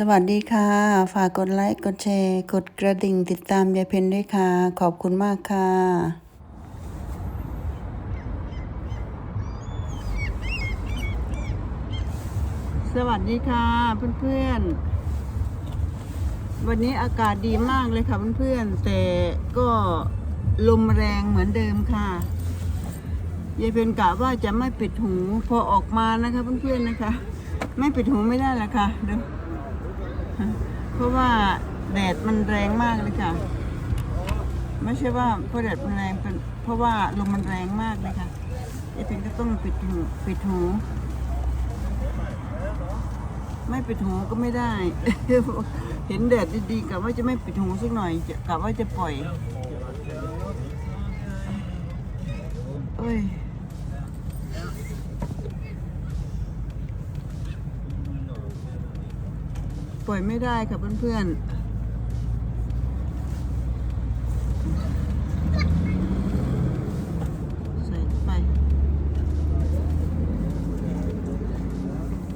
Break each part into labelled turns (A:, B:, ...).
A: สวัสดีค่ะ ฝากกดไลค์ กดแชร์ กดกระดิ่งติดตามยายเพนด้วยค่ะ ขอบคุณมากค่ะสวัสดีค่ะเพื่อนๆ วันนี้อากาศดีมากเลยค่ะเพื่อนๆ แต่ก็ลมแรงเหมือนเดิมค่ะยายเพนกะว่าจะไม่ปิดหูพอออกมานะคะเพื่อนๆนะคะ ไม่ปิดหูไม่ได้ละค่ะเดี๋ยว เพราะว่าแดดมันแรงมากเลยค่ะ ไม่ใช่ว่าเพราะแดดมันแรงเป็นเพราะว่าลมมันแรงมากเลยค่ะยายเพนก็ต้องปิดหูปิดหูไม่ปิดหูก็ไม่ได้ เห็นแดดดีๆกะว่าจะไม่ปิดหูสักหน่อยกะว่าจะปล่อย เอ้ย ปล่อยไม่ได้ค่ะเพื่อนๆ ใส่ไป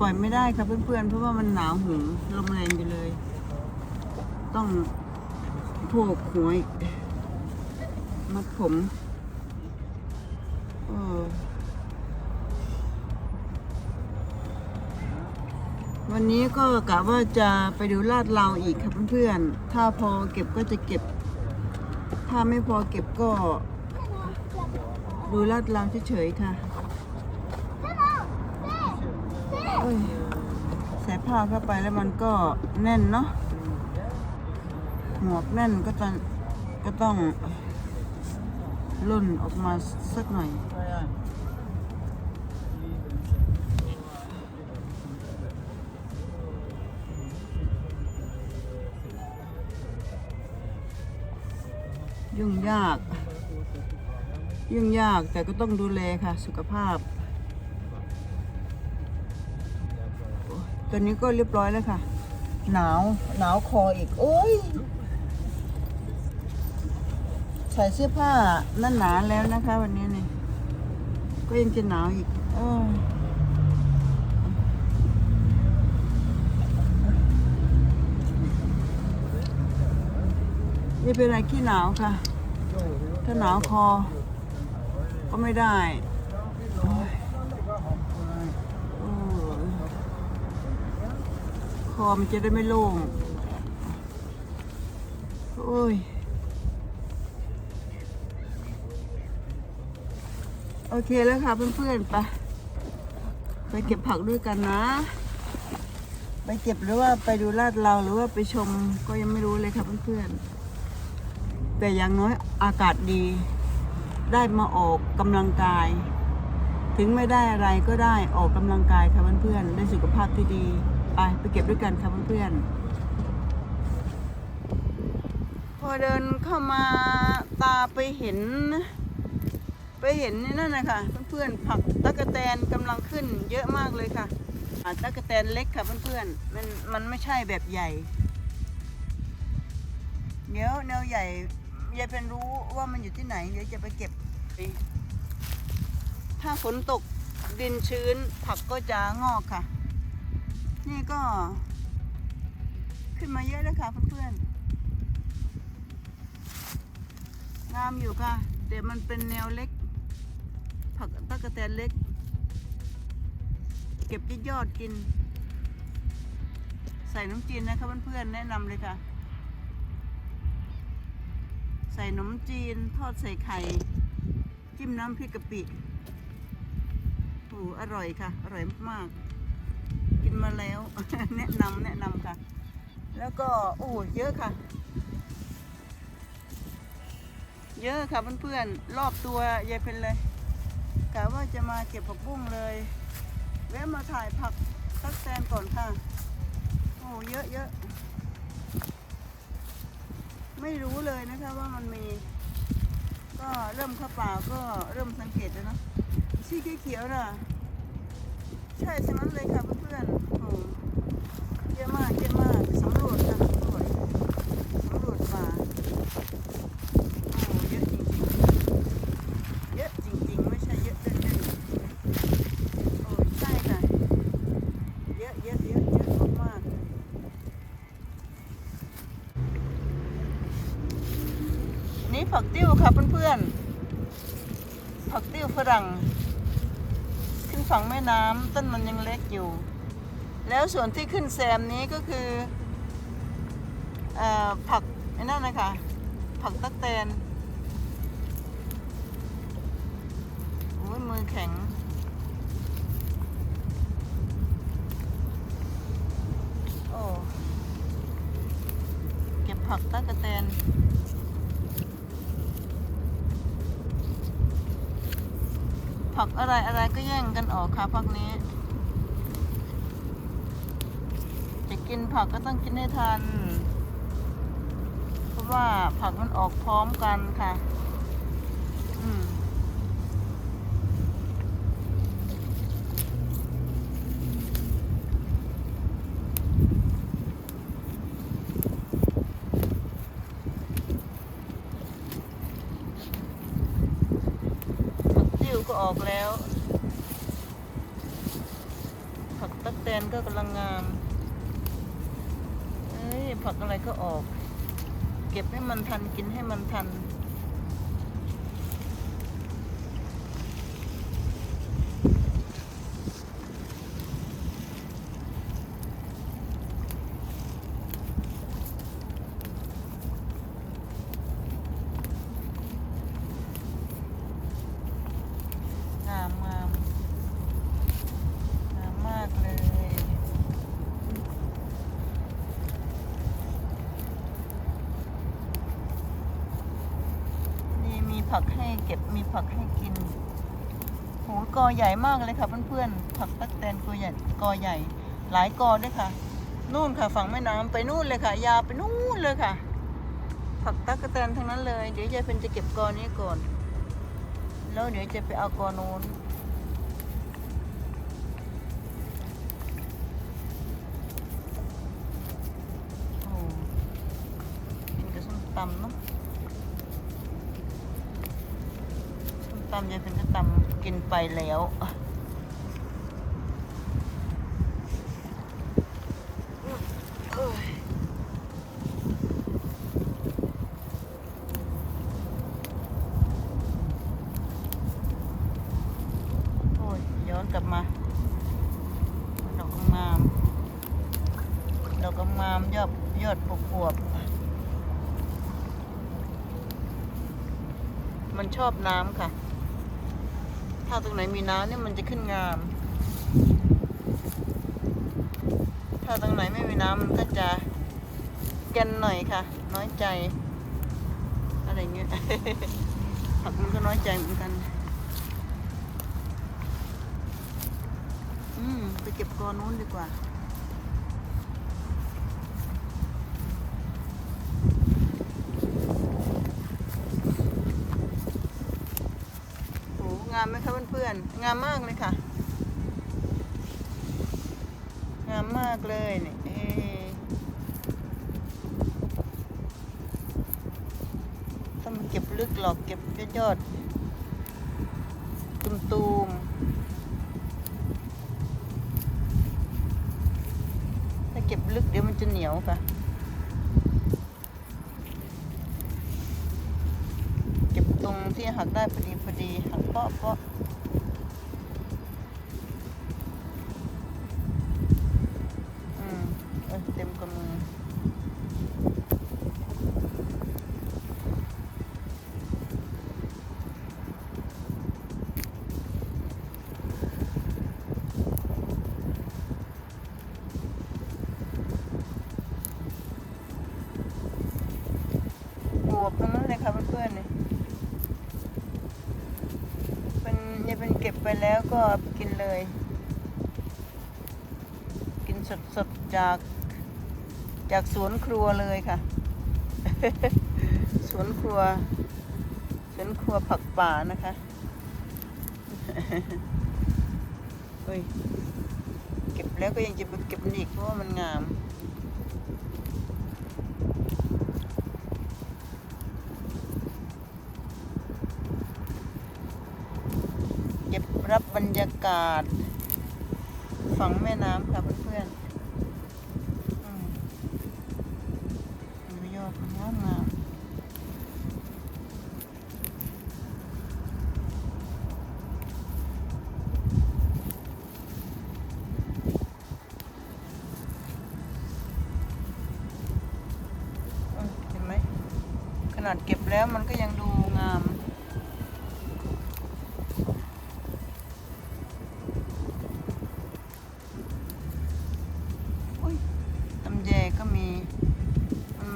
A: ปล่อยไม่ได้ค่ะเพื่อนๆ เพราะว่ามันหนาวหูลมแรงอยู่เลย ต้องโผกหัวอีกมัดผม เออ วันนี้ก็กะว่าจะไปดูลาดเราอีกค่ะเพื่อนๆ ถ้าพอเก็บก็จะเก็บ ถ้าไม่พอเก็บก็ ดูลาดเราเฉยๆค่ะใส่ผ้าเข้าไปแล้วมันก็แน่นเนาะ หมวกแน่นก็ต้องก็ต้องล่นออกมาสักหน่อย ยุ่งยาก ยุ่งยากแต่ก็ต้องดูแลค่ะ สุขภาพ ตอนนี้ก็เรียบร้อยแล้วค่ะ หนาว หนาวคออีก โอ้ย ใส่เสื้อผ้านั่นหนาแล้วนะคะ วันนี้นี่ ก็ยังจะหนาวอีก เออ นี่เป็นอะไรขี้หนาวค่ะ ถ้าหนาวคอ ก็ไม่ได้คอมันจะได้ไม่โล่ง โอ้ย โอเคแล้วค่ะเพื่อนๆ ไป ไปเก็บผักด้วยกันนะ ไปเก็บหรือว่าไปดูลาดเราหรือว่าไปชมก็ยังไม่รู้เลยค่ะเพื่อนๆ แต่อย่างน้อยอากาศดี ได้มาออกกำลังกาย ถึงไม่ได้อะไรก็ได้ออกกำลังกายค่ะเพื่อนๆได้สุขภาพที่ดี ไปไปเก็บด้วยกันค่ะเพื่อนๆพอเดินเข้ามาตาไปเห็น ไปเห็นนี่นั่นนะคะเพื่อนๆผักตะกะแตนกำลังขึ้นเยอะมากเลยค่ะตะกะแตนเล็กค่ะเพื่อนๆมันมันไม่ใช่แบบใหญ่เดี๋ยวแนวใหญ่ ยายเป็นรู้ว่ามันอยู่ที่ไหน เดี๋ยวจะไปเก็บ ถ้าฝนตกดินชื้นผักก็จะงอกค่ะ นี่ก็ ขึ้นมาเยอะแล้วค่ะเพื่อนๆงามอยู่ค่ะ แต่มันเป็นแนวเล็ก ผักตะกะแตนเล็ก เก็บยอดกิน ใส่น้ำจีนนะคะเพื่อนๆแนะนำเลยค่ะ ใส่ขนมจีน ทอดใส่ไข่ จิ้มน้ำพริกกะปิโอ้อร่อยค่ะ อร่อยมากๆกินมาแล้ว แนะนำแนะนำค่ะ แล้วก็ โอ้เยอะค่ะ เยอะค่ะเพื่อนๆ รอบตัวยายเป็นเลยกะว่าจะมาเก็บผักบุ้งเลยแวะมาถ่ายผักตักแตนก่อนค่ะ โอ้เยอะเยอะ ไม่รู้เลยนะคะว่ามันมี ก็เริ่มเข้าป่าก็เริ่มสังเกตแล้วเนาะชีเขียวๆน่ะ ใช่ทั้งนั้นเลยค่ะเพื่อนๆโอ้เยอะมากเยอะมากสำรวจค่ะสำรวจสำรวจป่าโอ้เยอะจริงๆ เยอะจริงๆ ไม่ใช่เยอะเล่นๆโอ้ใช่ค่ะ เยอะเยอะเยอะเยอะมากๆ ผักติ้วค่ะเพื่อนๆ ผักติ้วฝรั่ง ขึ้นฝั่งแม่น้ำต้นมันยังเล็กอยู่ แล้วส่วนที่ขึ้นแซมนี้ก็คือเออผักไอ้นั่นนะคะผักตักแตนโอ้ยมือแข็งโอ้เก็บผักตักแตน ผักอะไรอะไรก็แย่งกันออกค่ะพักนี้ จะกินผักก็ต้องกินให้ทัน เพราะว่าผักมันออกพร้อมกันค่ะ อืม ผั ก็ออกแล้ว ผักตักแตนก็กำลังงามเอ้ยผักอะไรก็ออก เก็บให้มันทันกินให้มันทัน งามงามงามมากเลย นี่มี ผักให้เก็บมีผักให้กินโหกอใหญ่มากเลยค่ะเพื่อนๆผักตักแตนกอใหญ่กอใหญ่ หลายกอด้วยค่ะ นู่นค่ะฝั่งแม่น้ำไปนู่นเลยค่ะ ยาวไปนู่นเลยค่ะ ผักตักแตนทั้งนั้นเลย เดี๋ยวยายเป็นจะเก็บกอนี้ก่อน แล้วเดี๋ยวจะไปเอากอโน้นโอ้นกับส้มตำเนาะส้ม ตำยายเป็นก็ตำกินไปแล้วยโอ้ยย้อนกลับมา ดอกงาม ดอกงามยอดยอดปวบๆมันชอบน้ำค่ะ ถ้าตรงไหนมีน้ำเนี่ยมันจะขึ้นงาม ถ้าตรงไหนไม่มีน้ำมันก็จะแกนหน่อยค่ะ น้อยใจ อะไรเงี้ยผักมันก็น้อยใจเหมือนกัน อืมไปเก็บกอนู้นดีกว่า โหงามไหมคะ เพื่อนๆ งามมากเลยค่ะ งามมากเลยเนี่ยเอ๊ะต้องเก็บลึกหรอกเก็บยอดๆตุมๆ ถ้าเก็บลึกเดี๋ยวมันจะเหนียวค่ะเก็บตรงที่หักได้พอดีพอดีหักเปาะเปาะ แล้วก็ไปกินเลย กินสดๆจากจากสวนครัวเลยค่ะ สวนครัว สวนครัวผักป่านะคะเฮ้ย เก็บแล้วก็ยังจะไปเก็บอีกเพราะว่ามันงาม รับบรรยากาศ ฝั่งแม่น้ำค่ะเพื่อนๆดูยอดงามไหมขนาดเก็บแล้วมันก็ยังดู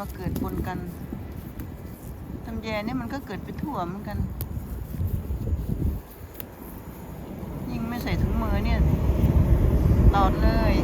A: มาเกิดปนกันตำแยเนี่ยมันก็เกิดไปทั่วเหมือนกัน ยิ่งไม่ใส่ถุงมือเนี่ยตอดเลย